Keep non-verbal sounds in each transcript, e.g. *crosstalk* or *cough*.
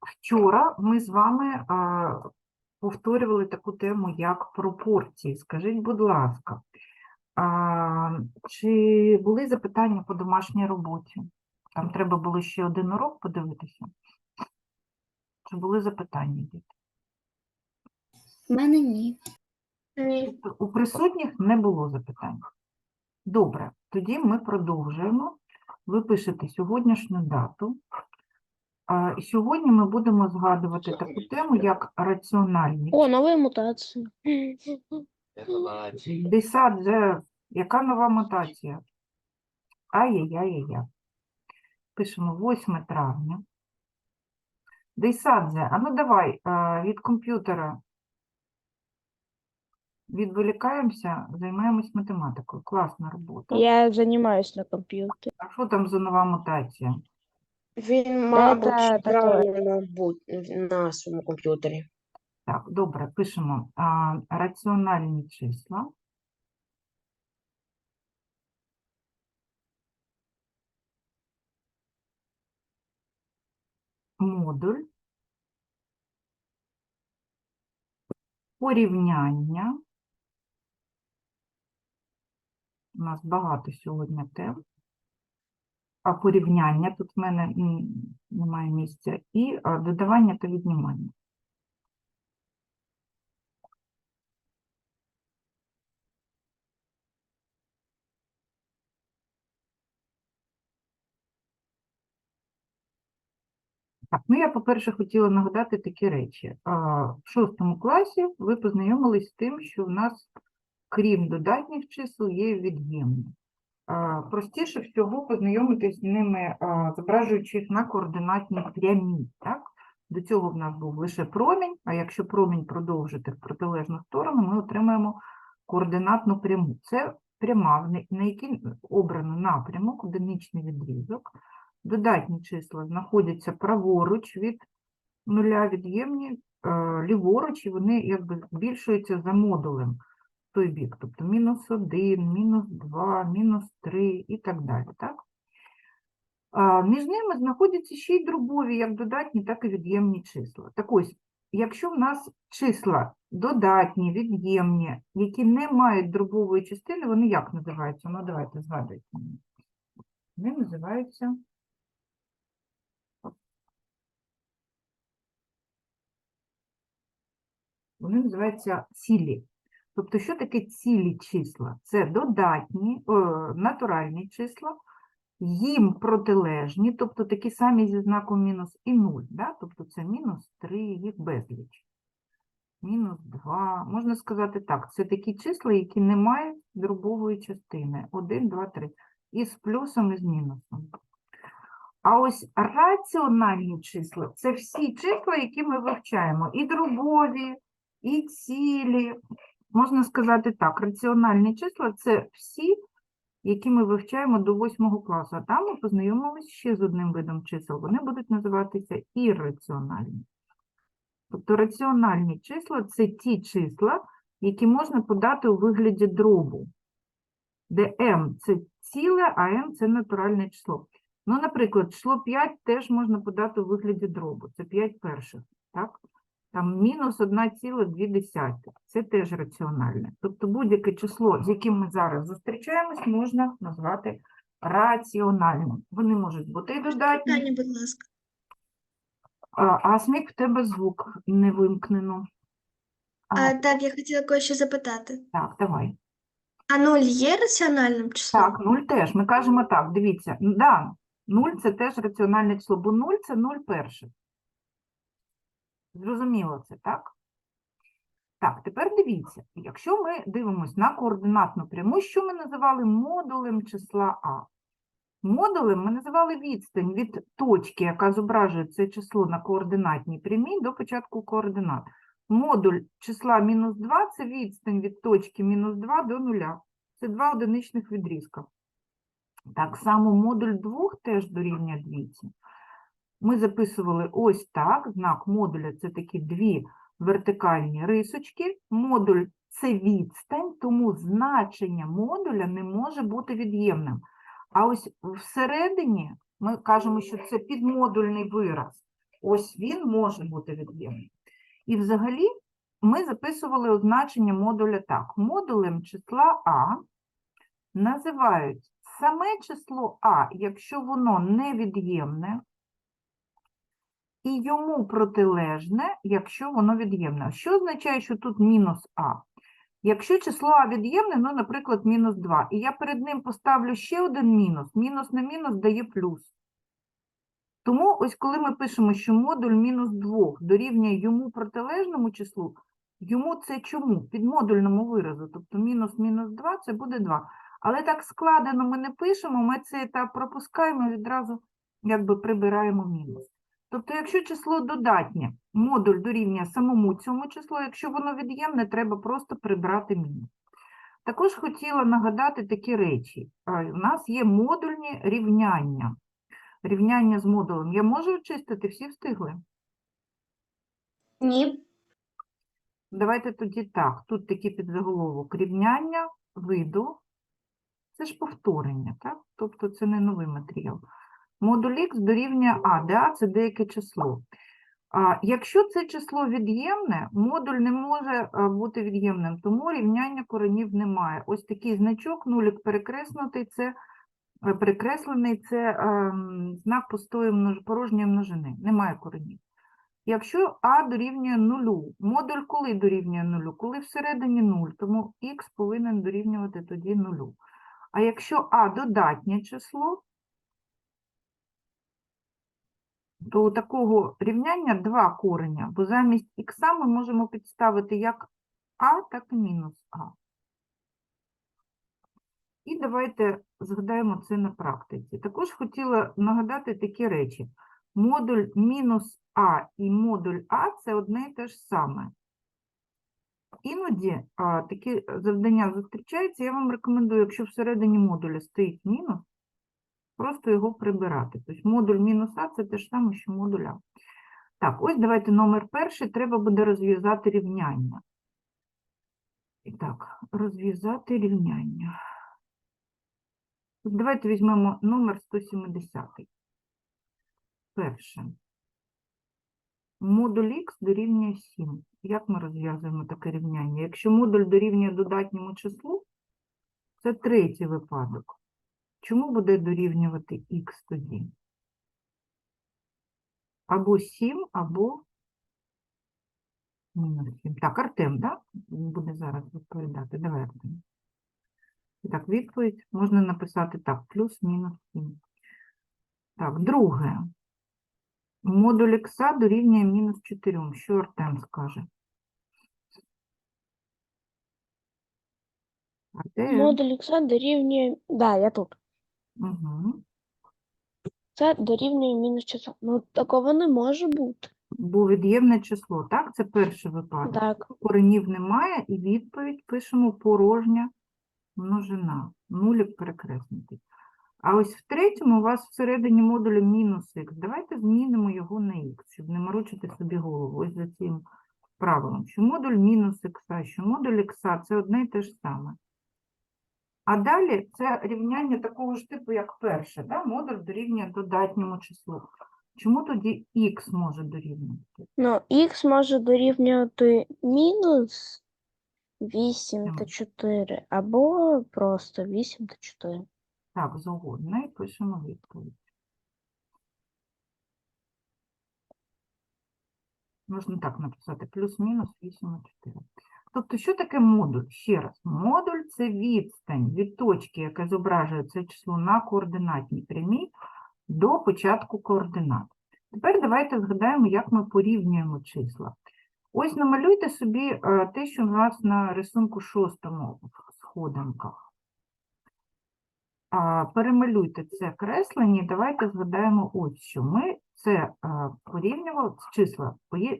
Вчора ми з вами повторювали таку тему, як пропорції. Скажіть, будь ласка, чи були запитання по домашній роботі? Там треба було ще один урок подивитися. Чи були запитання? діти? У мене ні. Ні. У присутніх не було запитань. Добре, тоді ми продовжуємо. Ви пишете сьогоднішню дату. І Сьогодні ми будемо згадувати таку тему, як раціональні. О, новые мутации. Десадзе, яка нова мутація? Ай-яй-яй-яй. Пишемо 8 травня. Дейсадзе, а ну давай від комп'ютера відволікаємося, займаємось математикою. Класна робота. Я занимаюсь на компьютере. А що там за нова мутація? Він, мабуть, таке. правильно будь на своєму комп'ютері. Так, добре, пишемо а, раціональні числа. Модуль. Порівняння. У нас багато сьогодні тем. А порівняння тут в мене немає місця. І додавання та віднімання. Так, ну я, по-перше, хотіла нагадати такі речі. В шостому класі ви познайомились з тим, що в нас, крім додатніх чисел, є від'ємні. Простіше всього познайомитись з ними, а, зображуючи їх на координатній прямій. Так? До цього в нас був лише промінь, а якщо промінь продовжити в протилежну сторону, ми отримаємо координатну пряму. Це пряма, на якій обрано напрямок, одиничний відрізок. Додатні числа знаходяться праворуч від нуля, від'ємні е, ліворуч, і вони якби збільшуються за модулем той бік. Тобто мінус 1, мінус 2, мінус 3 і так далі. Так? А, між ними знаходяться ще й дробові, як додатні, так і від'ємні числа. Так ось, якщо в нас числа додатні, від'ємні, які не мають дробової частини, вони як називаються? Ну, давайте згадуйте. Вони називаються вони називаються цілі. Тобто, що таке цілі числа? Це додатні, е, натуральні числа, їм протилежні, тобто такі самі зі знаком мінус і 0, да? тобто це мінус 3, їх безліч. Мінус 2, можна сказати так, це такі числа, які не мають дробової частини. 1, 2, 3. І з плюсом, і з мінусом. А ось раціональні числа це всі числа, які ми вивчаємо. І дробові, і цілі. Можна сказати так, раціональні числа це всі, які ми вивчаємо до 8 класу. А там ми познайомилися ще з одним видом чисел. Вони будуть називатися ірраціональні. Тобто раціональні числа це ті числа, які можна подати у вигляді дробу, де m це ціле, а n це натуральне число. Ну, наприклад, число 5 теж можна подати у вигляді дробу. Це 5 перших, так? Там мінус 1,2. Це теж раціональне. Тобто будь-яке число, з яким ми зараз зустрічаємось, можна назвати раціональним. Вони можуть бути і додатні. Питання, будь ласка. А, а смік в тебе звук не вимкнено. А, А, так, я хотіла кое-що запитати. Так, давай. А нуль є раціональним числом? Так, 0 теж. Ми кажемо так, дивіться. Да, 0 це теж раціональне число, бо 0 це 0 перших. Зрозуміло це, так? Так, тепер дивіться, якщо ми дивимося на координатну пряму, що ми називали модулем числа А? Модулем ми називали відстань від точки, яка зображує це число на координатній прямій до початку координат. Модуль числа мінус 2 – це відстань від точки мінус 2 до нуля. Це два одиничних відрізка. Так само модуль 2 теж дорівнює двійці. Ми записували ось так. Знак модуля – це такі дві вертикальні рисочки. Модуль – це відстань, тому значення модуля не може бути від'ємним. А ось всередині ми кажемо, що це підмодульний вираз. Ось він може бути від'ємним. І взагалі ми записували означення модуля так. Модулем числа А називають саме число А, якщо воно невід'ємне, і йому протилежне, якщо воно від'ємне. Що означає, що тут мінус А? Якщо число А від'ємне, ну, наприклад, мінус 2, і я перед ним поставлю ще один мінус, мінус на мінус дає плюс. Тому ось коли ми пишемо, що модуль мінус 2 дорівнює йому протилежному числу, йому це чому? Підмодульному виразу, тобто мінус мінус 2 це буде 2. Але так складено ми не пишемо, ми цей етап пропускаємо і відразу якби прибираємо мінус. Тобто, якщо число додатнє, модуль дорівнює самому цьому числу, якщо воно від'ємне, треба просто прибрати мінус. Також хотіла нагадати такі речі. У нас є модульні рівняння. Рівняння з модулем. Я можу очистити? Всі встигли? Ні. Давайте тоді так. Тут такий підзаголовок. Рівняння виду. Це ж повторення, так? Тобто це не новий матеріал. Модуль х дорівнює а, де а це деяке число. А, якщо це число від'ємне, модуль не може а, бути від'ємним, тому рівняння коренів немає. Ось такий значок, нулік перекреснутий, це е, перекреслений, це ем, знак пустої множ... порожньої множини. Немає коренів. Якщо а дорівнює нулю, модуль коли дорівнює нулю? Коли всередині 0, тому х повинен дорівнювати тоді нулю. А якщо а додатнє число, у такого рівняння два кореня, бо замість х ми можемо підставити як а, так і мінус а. І давайте згадаємо це на практиці. Також хотіла нагадати такі речі. Модуль мінус а і модуль а це одне і те ж саме. Іноді а, такі завдання зустрічаються, я вам рекомендую, якщо всередині модуля стоїть мінус, просто його прибирати. Тобто модуль мінус А це те ж саме, що модуль А. Так, ось давайте номер перший, треба буде розв'язати рівняння. І так, розв'язати рівняння. Давайте візьмемо номер 170. Перше. Модуль х дорівнює 7. Як ми розв'язуємо таке рівняння? Якщо модуль дорівнює додатньому числу, це третій випадок. Чому буде дорівнювати х тоді? Або 7, або мінус 7. Так, Артем, так? Буде зараз відповідати. Давай, Артем. І Так, відповідь можна написати так, плюс-мінус 7. Так, друге. Модуль х дорівнює мінус 4. Що Артем скаже? Артем? Модуль х дорівнює. Да, я тут. Угу. Це дорівнює мінус число. Ну, такого не може бути. Бо від'ємне число, так? Це перший випадок. Так. Коренів немає, і відповідь пишемо порожня множина. Нулік перекреснутий. А ось в третьому у вас всередині модуля мінус х. Давайте змінимо його на х, щоб не морочити собі голову. Ось за цим правилом. Що модуль мінус х, що модуль х це одне і те ж саме. А далі це рівняння такого ж типу, як перше. Да? Модуль дорівнює додатньому числу. Чому тоді х може дорівнювати? Ну, х може дорівнювати мінус 8 та Мгм. 4, або просто 8 та 4. Так, згодна, і пишемо відповідь. Можна так написати, плюс-мінус 8 на 4. Тобто, що таке модуль? Ще раз, модуль – це відстань від точки, яка зображує це число на координатній прямій, до початку координат. Тепер давайте згадаємо, як ми порівнюємо числа. Ось намалюйте собі е, те, що у нас на рисунку шостому в сходинках. Перемалюйте це креслення, і давайте згадаємо ось що. Ми це порівнювали, числа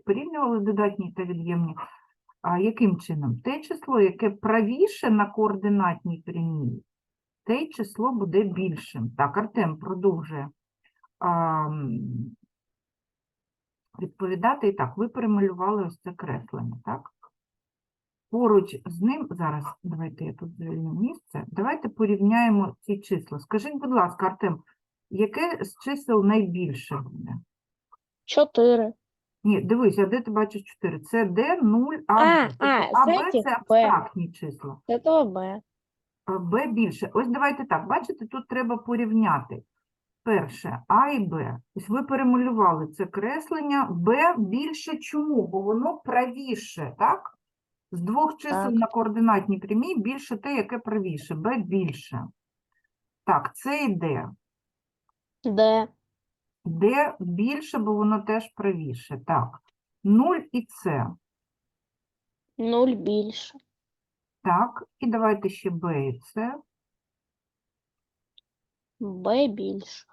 порівнювали додатні та від'ємні. А яким чином? Те число, яке правіше на координатній прямій, те число буде більшим. Так, Артем продовжує а, відповідати. І так, ви перемалювали ось це креслення, так? Поруч з ним, зараз, давайте я тут звільню місце, давайте порівняємо ці числа. Скажіть, будь ласка, Артем, яке з чисел найбільше буде? 4. Ні, дивись, а де ти бачиш 4? Це D, 0, А, А, Б. Тобто а, А, Б знаєте, це Б. абстрактні числа. Це то Б. а Б більше. Ось давайте так, бачите, тут треба порівняти. Перше, А і Б. Ось ви перемалювали це креслення. Б більше чому? Бо воно правіше, так? З двох чисел Так. на координатній прямій більше те, яке правіше. Б більше. Так, це і Д. Д. Д більше, бо воно теж правіше. Так. 0 і С. 0 більше. Так, і давайте ще Б і С. Б більше.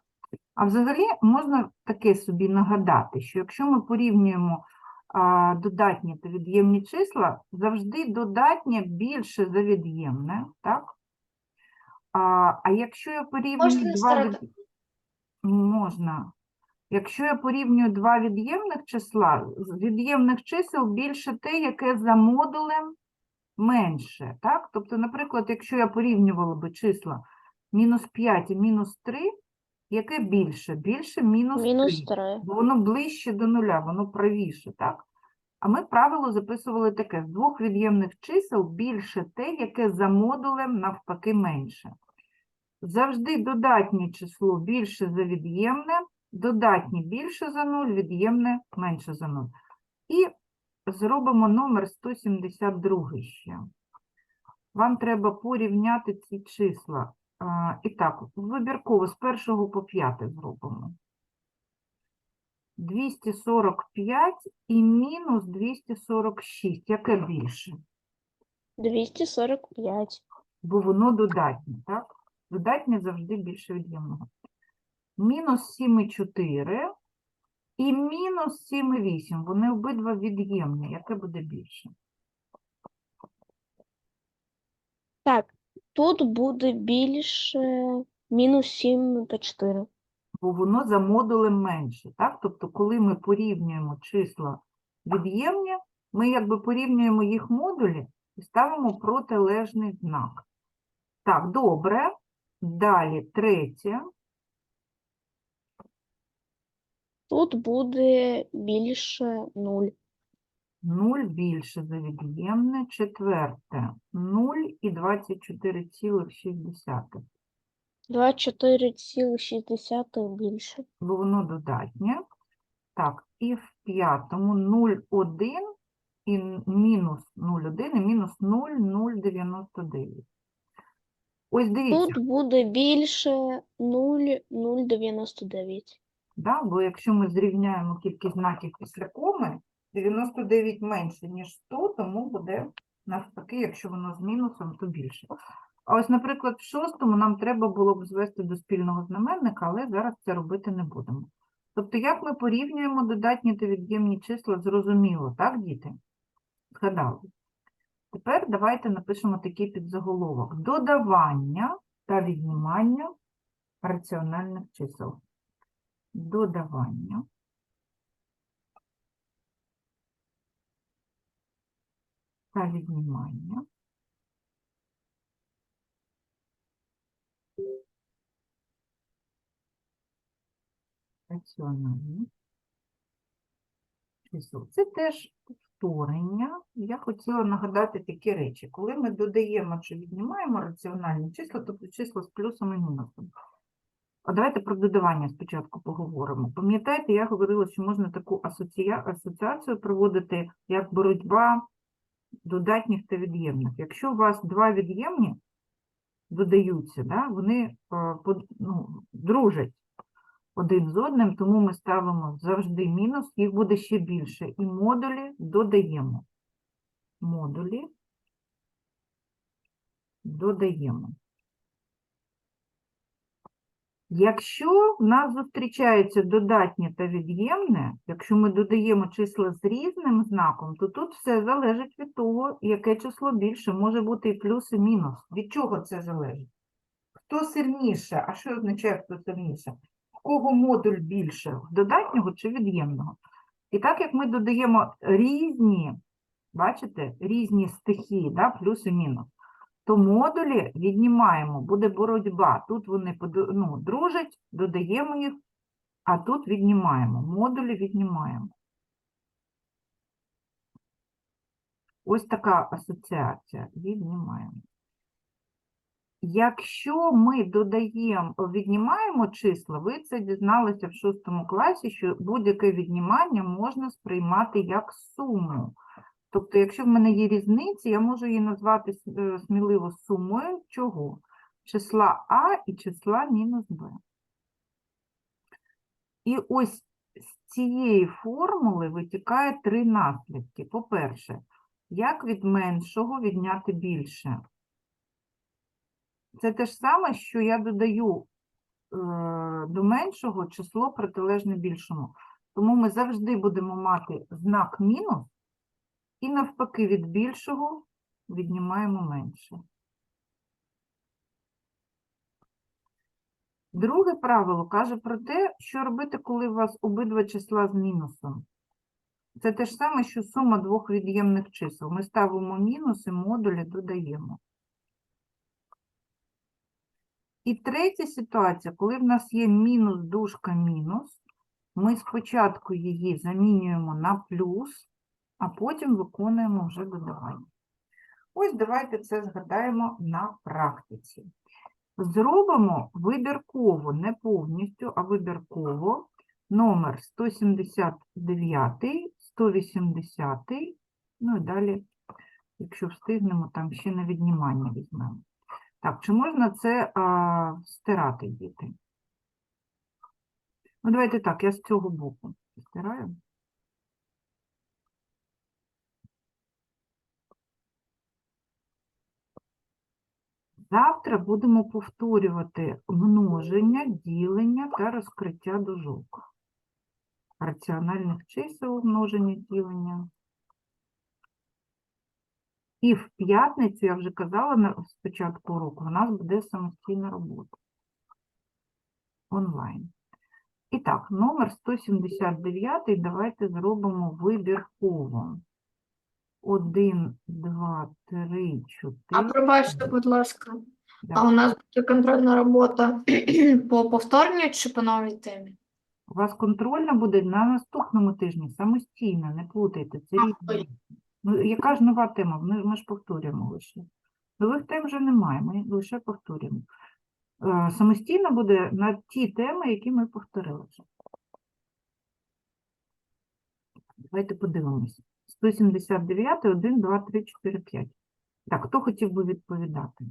А взагалі можна таке собі нагадати, що якщо ми порівнюємо а, додатні та від'ємні числа, завжди додатнє більше за від'ємне, так? А, а якщо я порівнюю Можна два від... можна. Якщо я порівнюю два від'ємних числа, з від'ємних чисел більше те, яке за модулем менше, так? Тобто, наприклад, якщо я порівнювала би числа мінус 5 і мінус 3, яке більше? Більше мінус 3 Мінус 3. бо воно ближче до нуля, воно правіше, так? А ми правило записували таке: з двох від'ємних чисел більше те, яке за модулем навпаки менше. Завжди додатнє число більше за від'ємне, додатнє більше за 0, від'ємне менше за 0. І зробимо номер 172 ще. Вам треба порівняти ці числа. А, І так, вибірково з першого по п'яте зробимо. 245 і мінус 246. Яке більше? 245. Бо воно додатнє, так? Додатнє завжди більше від'ємного. Мінус 7,4 і мінус 7,8. Вони обидва від'ємні. Яке буде більше? Так, тут буде більше мінус 7 та 4. Бо воно за модулем менше, так? Тобто, коли ми порівнюємо числа від'ємні, ми якби порівнюємо їх модулі і ставимо протилежний знак. Так, добре. Далі третє. Тут буде більше 0. 0 більше за від'ємне. Четверте. 0 і 24,6. 24,6 більше. Бо воно додатнє. Так, і в п'ятому 0,1 і мінус 0,1 і мінус 0,099. Ось дивіться. Тут буде більше 0,099. Да? Бо якщо ми зрівняємо кількість знаків після коми, 99 менше, ніж 100, тому буде навпаки, якщо воно з мінусом, то більше. А ось, наприклад, в шостому нам треба було б звести до спільного знаменника, але зараз це робити не будемо. Тобто, як ми порівнюємо додатні та від'ємні числа, зрозуміло, так, діти? Згадали. Тепер давайте напишемо такий підзаголовок. Додавання та віднімання раціональних чисел додавання. Та віднімання. Раціональні. Це теж повторення. Я хотіла нагадати такі речі. Коли ми додаємо чи віднімаємо раціональні числа, тобто числа з плюсом і мінусом, а давайте про додавання спочатку поговоримо. Пам'ятаєте, я говорила, що можна таку асоція... асоціацію проводити як боротьба додатніх та від'ємних. Якщо у вас два від'ємні додаються, да, вони е, ну, дружать один з одним, тому ми ставимо завжди мінус, їх буде ще більше. І модулі додаємо. Модулі додаємо. Якщо в нас зустрічається додатнє та від'ємне, якщо ми додаємо числа з різним знаком, то тут все залежить від того, яке число більше, може бути і плюс, і мінус. Від чого це залежить? Хто сильніше? А що означає, хто сильніше? В кого модуль більше? Додатнього чи від'ємного? І так як ми додаємо різні, бачите, різні стихії, да, плюс і мінус, то модулі віднімаємо, буде боротьба. Тут вони ну, дружать, додаємо їх, а тут віднімаємо. Модулі віднімаємо. Ось така асоціація. Віднімаємо. Якщо ми додаємо, віднімаємо числа, ви це дізналися в шостому класі, що будь-яке віднімання можна сприймати як суму. Тобто, якщо в мене є різниці, я можу її назвати е, сміливо сумою чого? Числа А і числа мінус Б. І ось з цієї формули витікає три наслідки. По-перше, як від меншого відняти більше? Це те ж саме, що я додаю е, до меншого число протилежне більшому. Тому ми завжди будемо мати знак мінус, і навпаки від більшого віднімаємо менше. Друге правило каже про те, що робити, коли у вас обидва числа з мінусом. Це те ж саме, що сума двох від'ємних чисел. Ми ставимо мінус і модулі додаємо. І третя ситуація, коли в нас є мінус дужка мінус, ми спочатку її замінюємо на плюс, а потім виконуємо вже додавання. Ось давайте це згадаємо на практиці. Зробимо вибірково, не повністю, а вибірково номер 179, 180, ну і далі, якщо встигнемо, там ще на віднімання візьмемо. Так, чи можна це а, стирати, діти? Ну, давайте так, я з цього боку стираю. Завтра будемо повторювати множення, ділення та розкриття дужок. Раціональних чисел, множення, ділення. І в п'ятницю, я вже казала на спочатку уроку, у нас буде самостійна робота. Онлайн. І так, номер 179 давайте зробимо вибірково. 1, 2, 3, 4. А пробачте, будь ласка, Да. а у нас буде контрольна робота *clears throat* по повторню чи по новій темі? У вас контрольна буде на наступному тижні, самостійно, не плутайте, це різні. ой. речі. Ну, яка ж нова тема? Ми, ми ж повторюємо лише. Нових тем вже немає, ми лише повторюємо. Е, Самостійно буде на ті теми, які ми повторили вже. Давайте подивимось. 179, 1, 2, 3, 4, 5. Так, хто хотів би відповідати?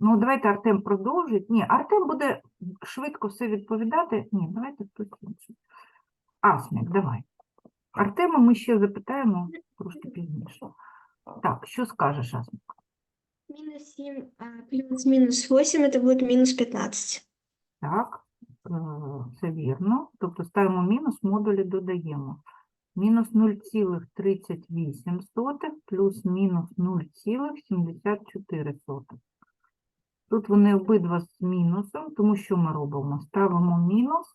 Ну, давайте Артем продовжить. Ні, Артем буде швидко все відповідати. Ні, давайте хтось інший. Асмік, давай. Артема ми ще запитаємо трошки пізніше. Так, що скажеш, Асмік? Минус 7 плюс минус 8 это будет минус 15. Так, це вірно. Тобто ставимо мінус, модулі додаємо. Мінус 0,38 плюс мінус 0,74. Тут вони обидва з мінусом, тому що ми робимо? Ставимо мінус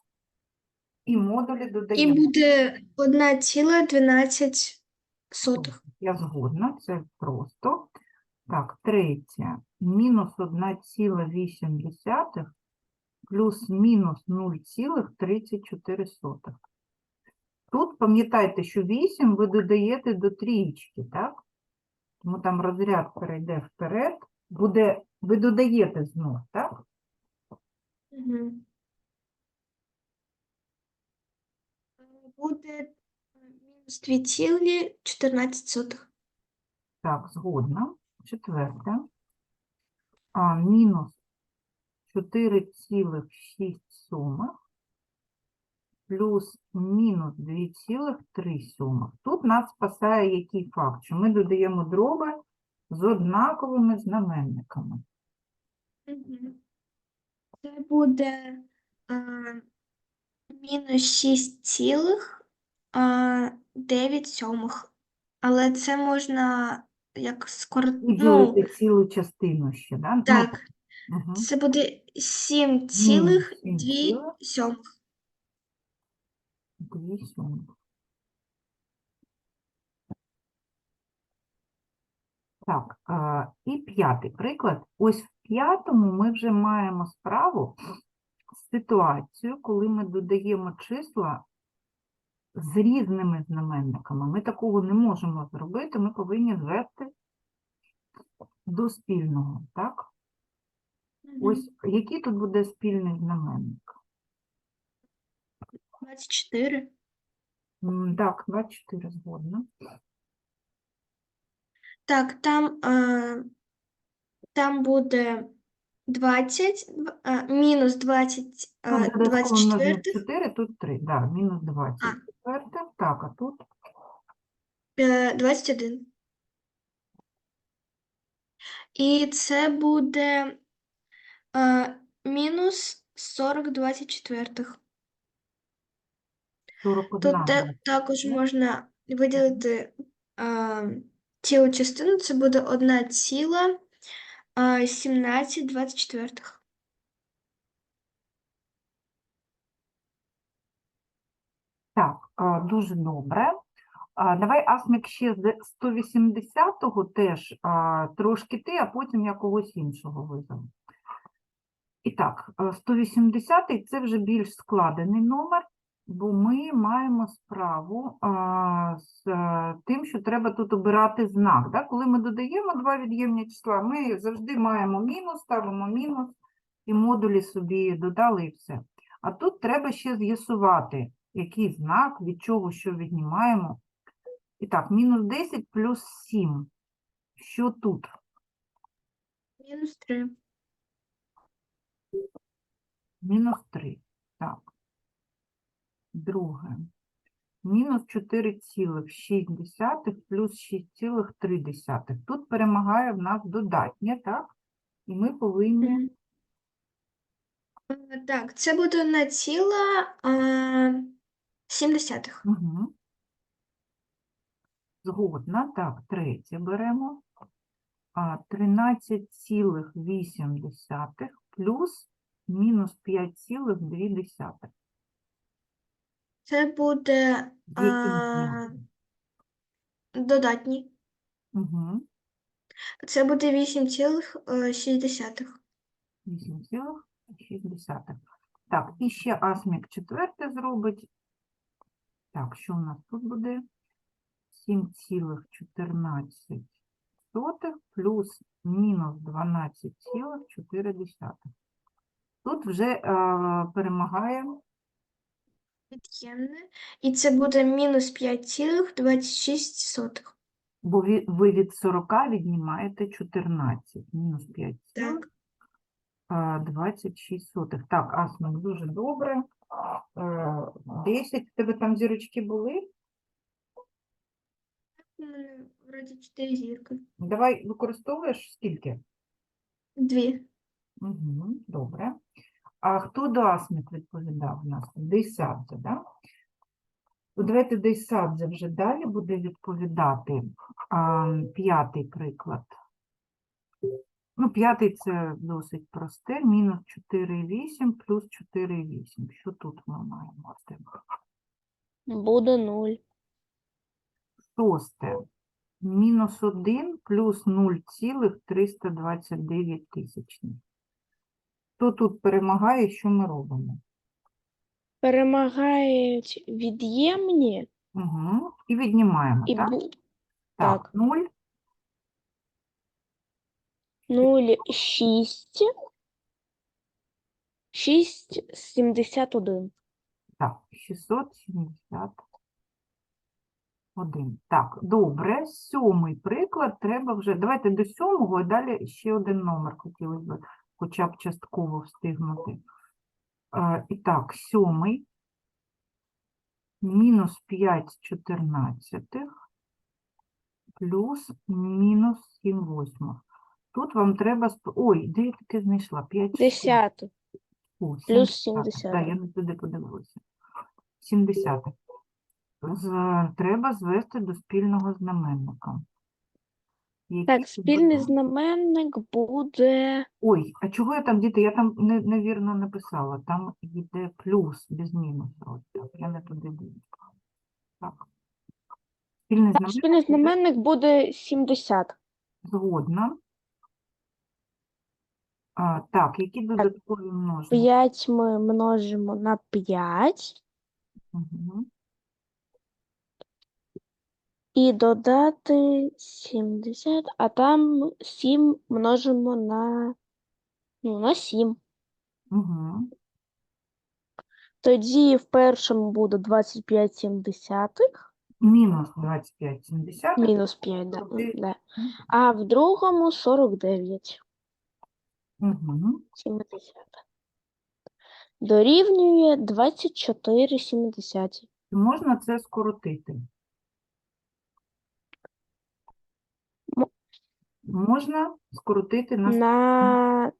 і модулі додаємо. будет 1,12. Я згодна, це просто. Так, третє. Мінус 1,8 плюс мінус 0,34. Тут пам'ятайте, що 8 ви додаєте до трієчки, так? Тому там розряд перейде вперед. Буде, ви додаєте знов, так? Мгм. Будет минус 2,14 сотых. Так, згодна. Четверте. А, мінус 4,6 плюс мінус 2,3. Тут нас спасає який факт? Що ми додаємо дроби з однаковими знаменниками. Це буде а, мінус 6,9 сьомих. Але це можна як скоро... Ну, цілу частину ще, да? Ну, так, мгм. це буде 7,2 7,2. сьомих. Дві сьомих. Так, а, і п'ятий приклад. Ось в п'ятому ми вже маємо справу ситуацію, коли ми додаємо числа з різними знаменниками. Ми такого не можемо зробити, ми повинні звести до спільного, так? Ось який тут буде спільний знаменник? 24. М, Так, 24 згодна. Так, там, е, там буде 20, дв- е, мінус 20, Тут е, додатково 24. 4, тут 3, да, мінус 24. Так, а тут Е, 21. І це буде мінус 40 24. 41. Тут те- також можна виділити е, цілу частину, це буде 1 ціла е, 17 24. Так, а, дуже добре. А, Давай, Асмік, ще з 180-го теж а, трошки ти, а потім я когось іншого визову. І так, 180-й – це вже більш складений номер, бо ми маємо справу з е, тим, що треба тут обирати знак. Да? Коли ми додаємо два від'ємні числа, ми завжди маємо мінус, ставимо мінус, і модулі собі додали, і все. А тут треба ще з'ясувати, який знак, від чого що віднімаємо. І так, мінус 10 плюс 7. Що тут? Мінус 3. Мінус 3. Так. Друге. Мінус 4,6 плюс 6,3. Тут перемагає в нас додатнє, так? І ми повинні Е, Так, це буде 1 ціла 7. Угу. Згодна. Так, третє беремо. А, 13,8 плюс мінус 5,2. Це буде А, знаком? додатній. Угу. Це буде е, 8,6. 8,6. Так, і ще асмік четверте зробить. Так, що у нас тут буде? 7,14 плюс мінус 12,4. Тут вже е, перемагає Від'ємне. І це буде мінус 5,26. Бо ві- ви від 40 віднімаєте 14, мінус 5 Так. 26 сотих. Так, Асмик, дуже добре. Е, 10, в тебе там зірочки були? У мене вроді 4 зірки. Давай використовуєш скільки? Дві. Угу, добре. А хто до Асмик відповідав у нас? Дейсадзе, да? Ну, Давайте Дейсадзе вже далі буде відповідати. А, п'ятий приклад. Ну, п'ятий це досить просте. Мінус 4,8 плюс 4,8. Що тут ми маємо? Буде 0. Шосте. Мінус 1 плюс 0,329 тисячних. Хто тут перемагає, що ми робимо? Перемагають від'ємні Угу. І віднімаємо, і так? бу... Так, так. 0, 0, 6, 6, 71. так, 671. Так, добре, сьомий приклад треба вже, давайте до сьомого, і далі ще один номер хотілося б хоча б частково встигнути. Е, І так, сьомий, мінус 5 чотирнадцятих, плюс мінус 7 восьмих. Тут вам треба, ой, де я таке знайшла? 5 10. О, Плюс 70. Так, я не туди подивилася. 70. З, треба звести до спільного знаменника. Так, спільний знаменник буде Ой, а чого я там, діти, я там не, невірно написала. Там йде плюс без мінусу. От так, я не туди дивлюся. Так. Спільний так, знаменник спільний знаменник буде 70. згодна. А, так, які додаткові множення? 5 ми множимо на 5 Мгм. І додати 70, а там 7 множимо на, ну, на 7. Мгм. Тоді в першому буде 25 сімдесятих, Мінус 25 70. мінус 5, да, да. а в другому 49 Угу. Дорівнює 24 сімдесяті. Можна це скоротити? Можна скоротити на, На,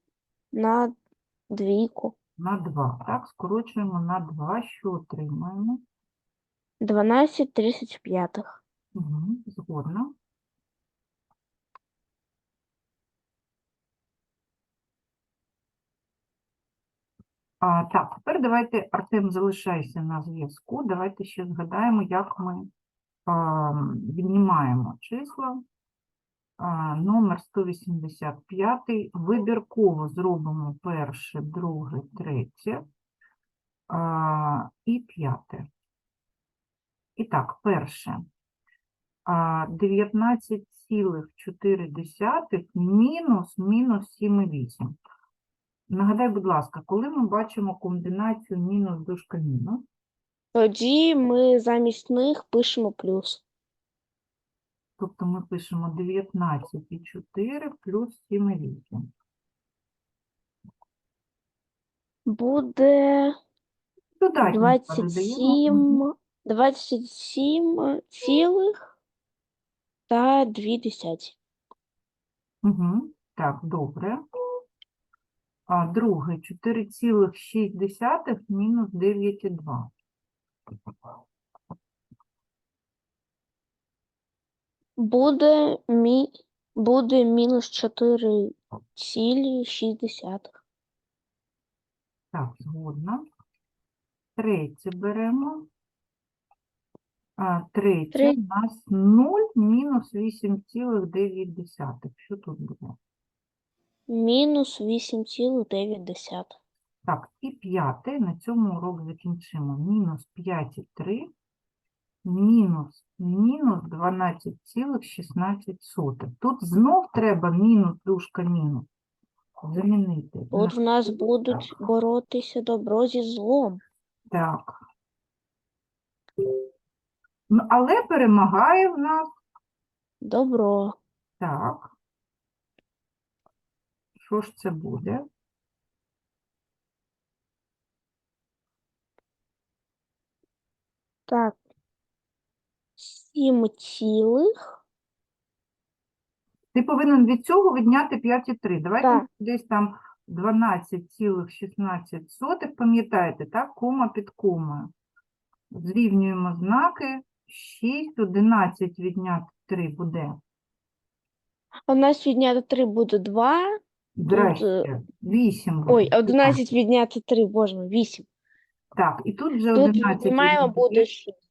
на двійку. на 2. Так, скорочуємо на 2. Що отримаємо? 12 35. Угу. Згодна. А, так, тепер давайте, Артем, залишайся на зв'язку. Давайте ще згадаємо, як ми а, віднімаємо числа. Номер 185. Вибірково зробимо перше, друге, третє і п'яте. І так, перше. 19,4 мінус мінус 7,8. Нагадай, будь ласка, коли ми бачимо комбінацію мінус дужка мінус, Тоді ми замість них пишемо плюс. Тобто ми пишемо 19,4 плюс 7,8. Буде Додатні склади даємо. 27, 27 цілих та 2 десяті. Угу. Так, добре. А друге 4,6 мінус 9,2. Буде, мі... буде мінус 4 цілі 6. Так, згодна. Третє беремо. А, третє Тре- у нас 0 мінус 8,9. Що тут буде? Мінус 8,9. Так, і п'яте, на цьому урок закінчимо. Мінус 5,3, мінус, мінус 12,16. Тут знов треба мінус, дужка мінус. Замінити. От в нас будуть боротися добро зі злом. Так. Ну, але перемагає в нас Добро. так. Що ж це буде? Так. 7 цілих. Ти повинен від цього відняти 5,3. Давайте Так. десь там 12,16. Пам'ятаєте, так? Кома під комою. Зрівнюємо знаки. 6, 11 відняти 3 буде. В нас відняти 3 буде 2. Здрасте. 8 буде. Ой, Так, 11 відняти 3, боже мій, 8. Так, і тут вже Тут 11 віднімаємо відняти буде 6.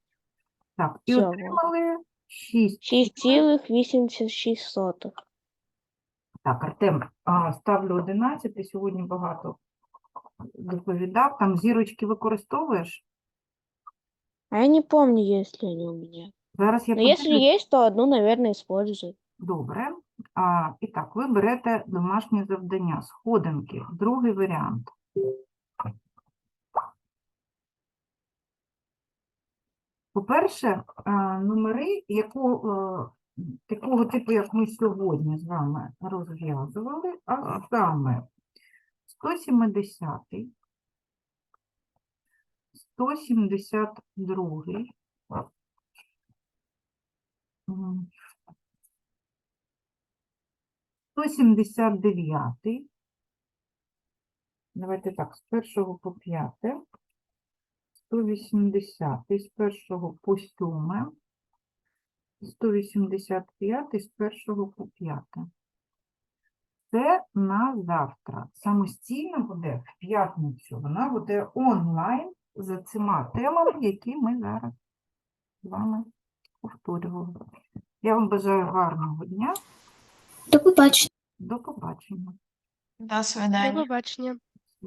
Так, і всього. отримали 6. 6,86. Так, Артем, а, ставлю 11, ти сьогодні багато доповідав. Там зірочки використовуєш? А я не помню, есть ли они у меня. Зараз я Но если подивлюсь. есть, то одну, наверное, использую. Добре. А, і так, ви берете домашнє завдання, сходинки, другий варіант. По-перше, номери, яку, е, такого типу, як ми сьогодні з вами розв'язували, а саме 170, 172, м, 179. Давайте так, з першого по п'яте. 180 з першого по сьоме. 185 з першого по п'яте. Це на завтра. Самостійно буде в п'ятницю. Вона буде онлайн за цими темами, які ми зараз з вами повторювали. Я вам бажаю гарного дня. До побачення. До побачення. До До побачення.